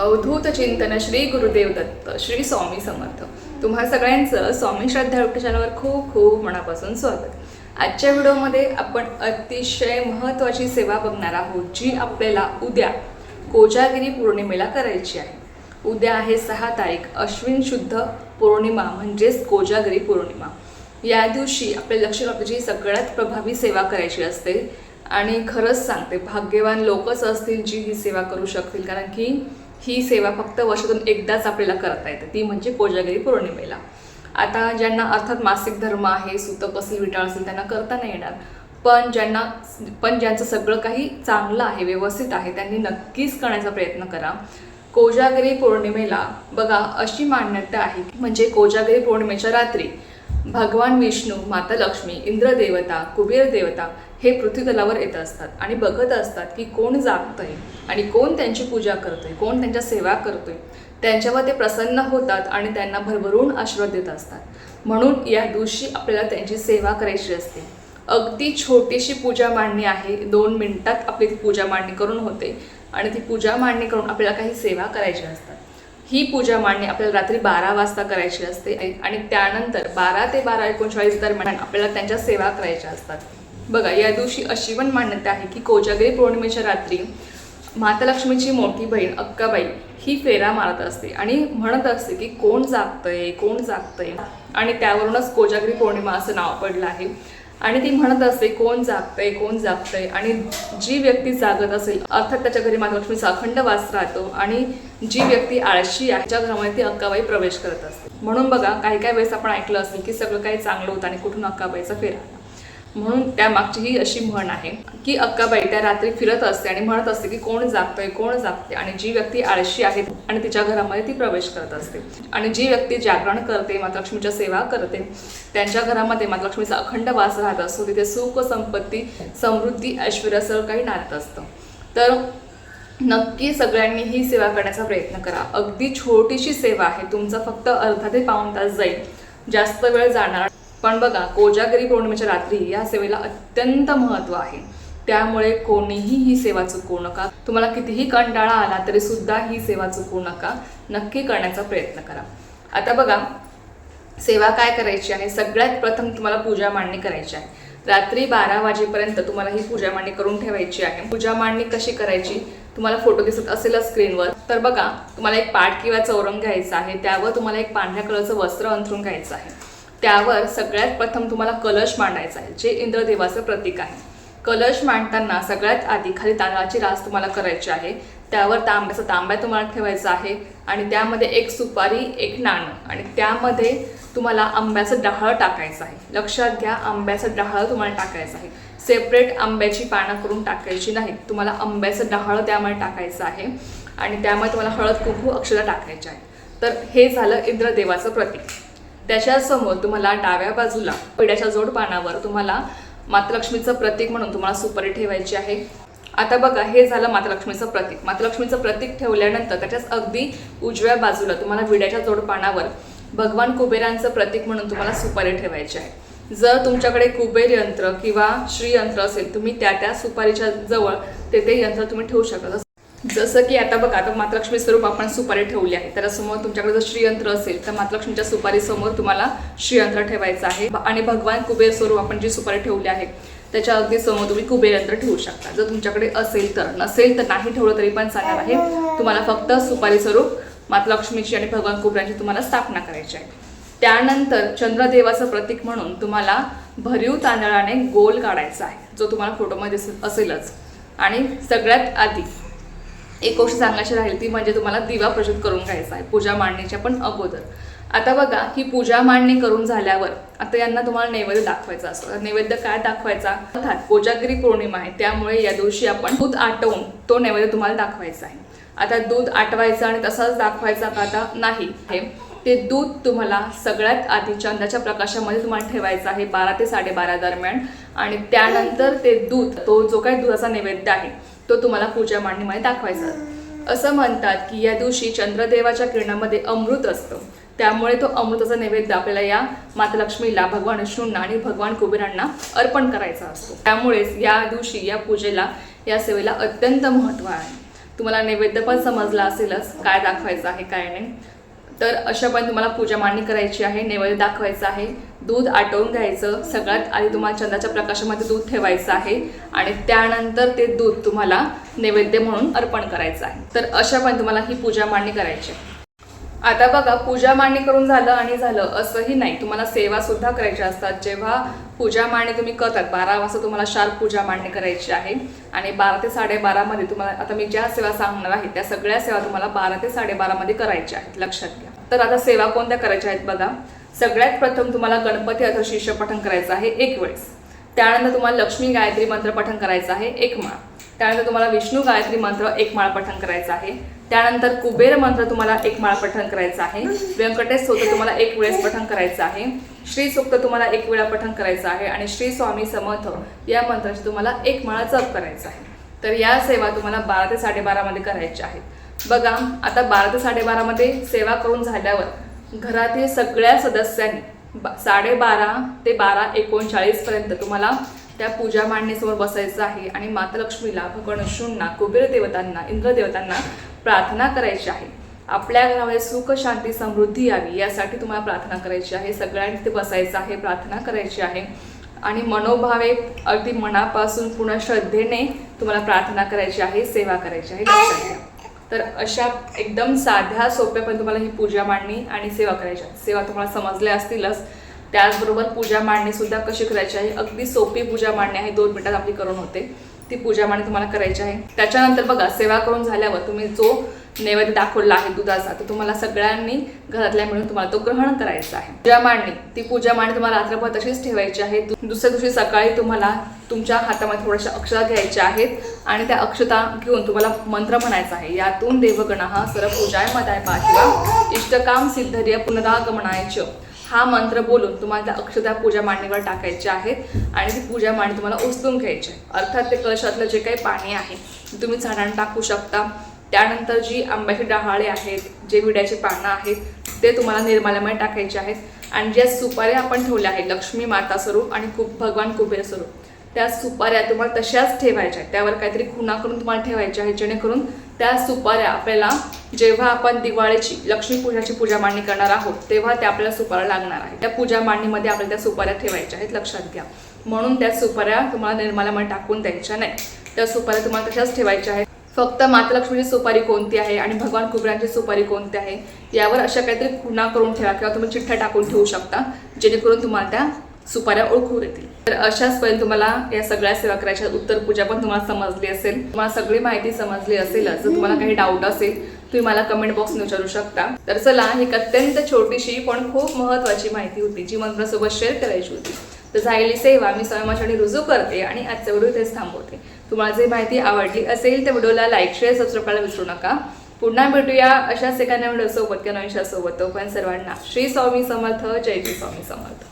अवधूत चिंतन श्री गुरुदेव दत्त श्री स्वामी समर्थ. तुम्हा सगळ्यांचं स्वामी श्रद्धा युट्यूब चॅनलवर खूप खूप मनापासून स्वागत. आजच्या व्हिडिओमध्ये आपण अतिशय महत्त्वाची सेवा बघणार आहोत जी आपल्याला उद्या कोजागिरी पौर्णिमेला करायची आहे. उद्या आहे सहा तारीख अश्विन शुद्ध पौर्णिमा म्हणजेच कोजागिरी पौर्णिमा. या दिवशी आपल्या लक्ष सगळ्यात प्रभावी सेवा करायची असते. आणि खरंच सांगते भाग्यवान लोकच असतील जी ही सेवा करू शकतील कारण की ही सेवा फक्त वर्षातून एकदाच आपल्याला करता येते. ती म्हणजे कोजागिरी पौर्णिमेला. आता ज्यांना अर्थात मासिक धर्म आहे सुतक असेल विटाळ असेल त्यांना करता नाही येणार. पण ज्यांना पण ज्यांचं सगळं काही चांगलं आहे व्यवस्थित आहे त्यांनी नक्कीच करण्याचा प्रयत्न करा. कोजागिरी पौर्णिमेला बघा अशी मान्यता आहे की म्हणजे कोजागिरी पौर्णिमेच्या रात्री भगवान विष्णू माता लक्ष्मी इंद्रदेवता कुबेर देवता हे पृथ्वीतलावर येत असतात आणि बघत असतात की कोण जागतंय आणि कोण त्यांची पूजा करतो आहे कोण त्यांच्या सेवा करतो आहे त्यांच्यावर ते प्रसन्न होतात आणि त्यांना भरभरून आशीर्वाद देत असतात. म्हणून या दिवशी आपल्याला त्यांची सेवा करायची असते. अगदी छोटीशी पूजा मांडणी आहे दोन मिनटात आपली ती पूजा मांडणी करून होते आणि ती पूजा मांडणी करून आपल्याला काही सेवा करायच्या असतात. ही पूजा मांडणी आपल्याला रात्री बारा वाजता करायची असते. आणि त्यानंतर बारा ते बारा एकोणचाळीस दरम्यान आपल्याला त्यांच्या सेवा करायच्या असतात. बघा या दिवशी अशी पण मान्यता आहे की कोजागिरी पौर्णिमेच्या रात्री माता लक्ष्मीची मोठी बहीण अक्काबाई ही फेरा मारत असते आणि म्हणत असते की कोण जागतंय कोण जागतंय. आणि त्यावरूनच कोजागिरी पौर्णिमा असं नाव पडलं आहे. आणि ती म्हणत असते कोण जागतंय कोण जागतंय आणि जी व्यक्ती जागत असेल अर्थात त्याच्या घरी महालक्ष्मीचा अखंड वास राहतो आणि जी व्यक्ती आळशी आहे त्या घरामध्ये ती अक्काबाई प्रवेश करत असते म्हणून बघा काही काही वेळेस आपण ऐकलं असेल की सगळं काही चांगलं होतं आणि कुठून अक्काबाईचा फेरा आला. म्हणून त्यामागची ही अशी म्हण आहे की अक्काबाई त्या रात्री फिरत असते आणि म्हणत असते की कोण जागतोय कोण जागते? आणि जी व्यक्ती आळशी आहे आणि तिच्या घरामध्ये ती प्रवेश करत असते. आणि जी व्यक्ती जागरण करते मातलक्ष्मीच्या सेवा करते त्यांच्या घरामध्ये मातलक्ष्मीचा अखंड वास राहत असतो. तिथे सुख संपत्ती समृद्धी ऐश्वर्य काही नात असतं. तर नक्की सगळ्यांनी ही सेवा करण्याचा प्रयत्न करा. अगदी छोटीशी सेवा आहे. तुमचा फक्त अर्धा ते पाऊण तास जाईल. जास्त वेळ जाणार पण बघा कोजागिरी पौर्णिमेच्या रात्री या सेवेला अत्यंत महत्त्व आहे. त्यामुळे कोणीही ही सेवा चुकवू नका. तुम्हाला कितीही कंटाळा आला तरी सुद्धा ही सेवा चुकवू नका. नक्की करण्याचा प्रयत्न करा. आता बघा सेवा काय करायची आहे सगळ्यात प्रथम तुम्हाला पूजा मांडणी करायची आहे. रात्री बारा वाजेपर्यंत तुम्हाला ही पूजा मांडणी करून ठेवायची आहे. पूजा मांडणी कशी करायची? तुम्हाला फोटो दिसत असेल स्क्रीनवर. तर बघा तुम्हाला एक पाट किंवा चौरंग घ्यायचा आहे. त्यावर तुम्हाला एक पांढऱ्या कलरचं वस्त्र अंथरून घ्यायचं आहे. त्यावर सगळ्यात प्रथम तुम्हाला कलश मांडायचा आहे जे इंद्रदेवाचं प्रतीक आहे. कलश मांडताना सगळ्यात आधी खाली तांदळाची रास तुम्हाला करायची आहे. त्यावर तांब्याचा तांब्या तुम्हाला ठेवायचा आहे आणि त्यामध्ये एक सुपारी एक नाणं आणि त्यामध्ये तुम्हाला आंब्याचं डहाळ टाकायचं आहे. लक्षात घ्या आंब्याचं डहाळ तुम्हाला टाकायचं आहे. सेपरेट आंब्याची पानं करून टाकायची नाही तुम्हाला आंब्याचं डहाळ त्यामध्ये टाकायचं आहे आणि त्यामध्ये तुम्हाला हळद कुंकू अक्षरा टाकायची आहे तर हे झालं इंद्रदेवाचं प्रतीक. त्याच्यासमोर तुम्हाला डाव्या बाजूला पिढ्याच्या जोड पानावर तुम्हाला मातलक्ष्मीचं प्रतीक म्हणून तुम्हाला सुपारी ठेवायची आहे. आता बघा हे झालं मातलक्ष्मीचं प्रतीक. मातलक्ष्मीचं प्रतीक ठेवल्यानंतर त्याच्याच अगदी उजव्या बाजूला तुम्हाला विड्याच्या जोड पानावर भगवान कुबेरांचं प्रतीक म्हणून तुम्हाला सुपारी ठेवायची आहे. जर तुमच्याकडे कुबेर यंत्र किंवा श्रीयंत्र असेल तुम्ही त्या त्या सुपारीच्या जवळ ते ते यंत्र तुम्ही ठेवू शकता. जसं की आता बघा आता मातलक्ष्मी स्वरूप आपण सुपारी ठेवली आहे. त्याच्यासमोर तुमच्याकडे जर श्रीयंत्र असेल तर मातलक्ष्मीच्या सुपारी समोर तुम्हाला श्रीयंत्र ठेवायचं आहे. आणि भगवान कुबेर स्वरूप आपण जी सुपारी ठेवली आहे त्याच्या अगदी समोर तुम्ही कुबेर यंत्र ठेवू शकता. जर तुमच्याकडे असेल तर नसेल तर नाही ठेवलं तरी पण चालणार आहे. तुम्हाला फक्त सुपारी स्वरूप मातलक्ष्मीची आणि भगवान कुबऱ्यांची तुम्हाला स्थापना करायची आहे. त्यानंतर चंद्रदेवाचं प्रतीक म्हणून तुम्हाला भरीव तांदळाने गोल काढायचा आहे. जो तुम्हाला फोटोमध्ये दिसत असेलच. आणि सगळ्यात आधी एक गोष्ट सांगायची राहील ती म्हणजे तुम्हाला दिवा प्रज्वलित करून घ्यायचा आहे पूजा मांडणीच्या पण अगोदर. आता बघा ही पूजा मांडणी करून झाल्यावर आता यांना तुम्हाला नैवेद्य दाखवायचा असतो. नैवेद्य काय दाखवायचा? अर्थात कोजागिरी पौर्णिमा आहे त्यामुळे या दिवशी आपण दूध आटवून तो नैवेद्य तुम्हाला दाखवायचा आहे. आता दूध आटवायचं आणि तसाच दाखवायचा का आता? नाही. हे ते दूध तुम्हाला सगळ्यात आधी चंद्राच्या प्रकाशामध्ये तुम्हाला ठेवायचं आहे बारा ते साडेबारा दरम्यान. आणि त्यानंतर ते दूध तो जो काही दुधाचा नैवेद्य आहे तो तुम्हाला पूजा मांडणीमध्ये दाखवायचा. असं म्हणतात की या दिवशी चंद्रदेवाच्या किरणामध्ये अमृत असतं. त्यामुळे तो अमृताचा नैवेद्य आपल्याला या मातलक्ष्मीला भगवान विष्णूंना आणि भगवान कुबेरांना अर्पण करायचा असतो. त्यामुळेच या दिवशी या पूजेला या सेवेला अत्यंत महत्त्व आहे. तुम्हाला नैवेद्य पण समजला असेलच काय दाखवायचं आहे काय नाही. तर अशा पण तुम्हाला पूजा मांडणी करायची आहे नैवेद्य दाखवायचं आहे दूध आटवून घ्यायचं सगळ्यात आधी तुम्हाला चंद्राच्या प्रकाशामध्ये दूध ठेवायचं आहे आणि त्यानंतर ते दूध तुम्हाला नैवेद्य म्हणून अर्पण करायचं आहे. तर अशा पण तुम्हाला ही पूजा मांडणी करायची आहे. आता बघा पूजा मांडणी करून झालं आणि झालं असंही नाही. तुम्हाला सेवा सुद्धा करायच्या असतात. जेव्हा पूजा मांडणी तुम्ही करतात बारा वाजता तुम्हाला शार्प पूजा मांडणी करायची आहे. आणि बारा ते साडेबारामध्ये तुम्हाला आता मी ज्या सेवा सांगणार आहे त्या सगळ्या सेवा तुम्हाला बारा ते साडेबारामध्ये करायच्या आहेत. लक्षात घ्या. तर आता सेवा कोणत्या करायच्या आहेत बघा. सगळ्यात प्रथम तुम्हाला गणपती अथवा शिष्य पठण करायचं आहे एक वेळेस. त्यानंतर तुम्हाला लक्ष्मी गायत्री मंत्र पठण करायचं आहे एक माळ. त्यानंतर तुम्हाला विष्णू गायत्री मंत्र एक माळ पठण करायचं आहे. त्यानंतर कुबेर मंत्र तुम्हाला एक माळ पठण करायचं आहे. व्यंकटेश स्तोत्र तुम्हाला एक वेळेस पठण करायचं आहे. श्री सूक्त तुम्हाला एक वेळा पठण करायचं आहे आणि श्री स्वामी समर्थ या मंत्राची तुम्हाला एक माळा जप करायचा आहे. तर या सेवा तुम्हाला बारा ते साडेबारामध्ये करायच्या आहेत. बघा आता बारा ते साडेबारामध्ये सेवा करून झाल्यावर घरातील सगळ्या सदस्यांनी बा- साडेबारा ते बारा एकोणचाळीसपर्यंत तुम्हाला त्या पूजा मांडणीसमोर बसायचं आहे आणि माता लक्ष्मीला भगवान कुबेर देवतांना इंद्रदेवतांना प्रार्थना करायची आहे. आपल्या घरामध्ये सुख शांती समृद्धी यावी यासाठी तुम्हाला प्रार्थना करायची आहे. सगळ्यांनी तिथे बसायचं आहे प्रार्थना करायची आहे. आणि मनोभावे अगदी मनापासून पूर्ण श्रद्धेने तुम्हाला प्रार्थना करायची आहे सेवा करायची आहे लक्षात घ्या. तर अशा एकदम साध्या सोप्या पण तुम्हाला ही पूजा मांडणी आणि सेवा करायची आहे. सेवा तुम्हाला समजल्या असतीलच. त्याचबरोबर पूजा मांडणी सुद्धा कशी करायची आहे? अगदी सोपी पूजा मांडणी आहे. दोन मिनिटात आपली करून होते. ती पूजा मांडणी तुम्हाला करायची आहे. त्याच्यानंतर बघा सेवा करून झाल्यावर तुम्ही जो नैवेद्य दाखवला आहे दुधाचा तो तुम्हाला सगळ्यांनी घरातल्या मिळून तुम्हाला तो ग्रहण करायचा आहे. पूजा मांडणी ती पूजा मांडणी तुम्हाला रात्रभर तशीच ठेवायची आहे. दुसऱ्या दिवशी सकाळी तुम्हाला तुमच्या हातामध्ये थोड्याशा अक्षता घ्यायच्या आहेत आणि त्या अक्षता घेऊन तुम्हाला मंत्र म्हणायचा आहे. यातून देवगण हा सर पूजाय मदाय पाठवा. इष्टकाम सिद्धर्य पुनरागमनाय हा मंत्र बोलून तुम्हाला त्या अक्षता पूजा मांडणीवर टाकायच्या आहेत आणि ती पूजा मांडणी तुम्हाला उचलून घ्यायची आहे. अर्थात ते कलशातलं जे काही पाणी आहे ते तुम्ही झाडांना टाकू शकता. त्यानंतर जी आंब्याची डहाळे आहेत जे विड्याची पानं आहेत ते तुम्हाला निर्माल्यामध्ये टाकायचे आहेत. आणि ज्या सुपाऱ्या आपण ठेवल्या आहेत लक्ष्मी माता स्वरूप आणि खूप भगवान कुबेर स्वरूप त्या सुपाऱ्या तुम्हाला तशाच ठेवायच्या आहेत. त्यावर काहीतरी खुणा करून तुम्हाला ठेवायच्या आहेत जेणेकरून त्या सुपाऱ्या आपल्याला जेव्हा आपण दिवाळीची लक्ष्मीपूजाची पूजा मांडणी करणार आहोत तेव्हा त्या आपल्याला सुपाऱ्या लागणार आहे त्या पूजा मांडणीमध्ये आपल्याला त्या सुपाऱ्या ठेवायच्या आहेत लक्षात घ्या. म्हणून त्या सुपाऱ्या तुम्हाला निर्माल्यामध्ये टाकून द्यायच्या नाही. त्या सुपाऱ्या तुम्हाला तशाच ठेवायच्या आहेत. फक्त माता लक्ष्मीची सुपारी कोणती आहे आणि भगवान कुबऱ्यांची सुपारी कोणती आहे यावर अशा काहीतरी खुणा करून ठेवा किंवा तुम्ही चिठ्ठ्या टाकून ठेवू शकता जेणेकरून तुम्हाला त्या सुपाऱ्या ओळखून येतील तर अशाच पर्यंत तुम्हाला या सगळ्या सेवा करायच्या. उत्तर पूजा पण तुम्हाला समजली असेल. तुम्हाला सगळी माहिती समजली असेलच. जर तुम्हाला काही डाऊट असेल तुम्ही मला कमेंट बॉक्स विचारू शकता. तर चला ही एक अत्यंत छोटीशी पण खूप महत्वाची माहिती होती जी मला तुमच्यासोबत शेअर करायची होती. तर झालेली सेवा मी स्वयंमासाठी रुजू करते आणि आजचा व्हिडिओ इथेच थांबवते. तुम्हाला जर माहिती आवडली असेल तर व्हिडिओला लाईक शेअर सबस्क्राईब करायला विसरू नका. पुन्हा भेटूया अशाच एका नवीन व्हिडिओ सोबत किंवा नवीन सोबत तोपर्यंत सर्वांना श्री स्वामी समर्थ जय श्री स्वामी समर्थ.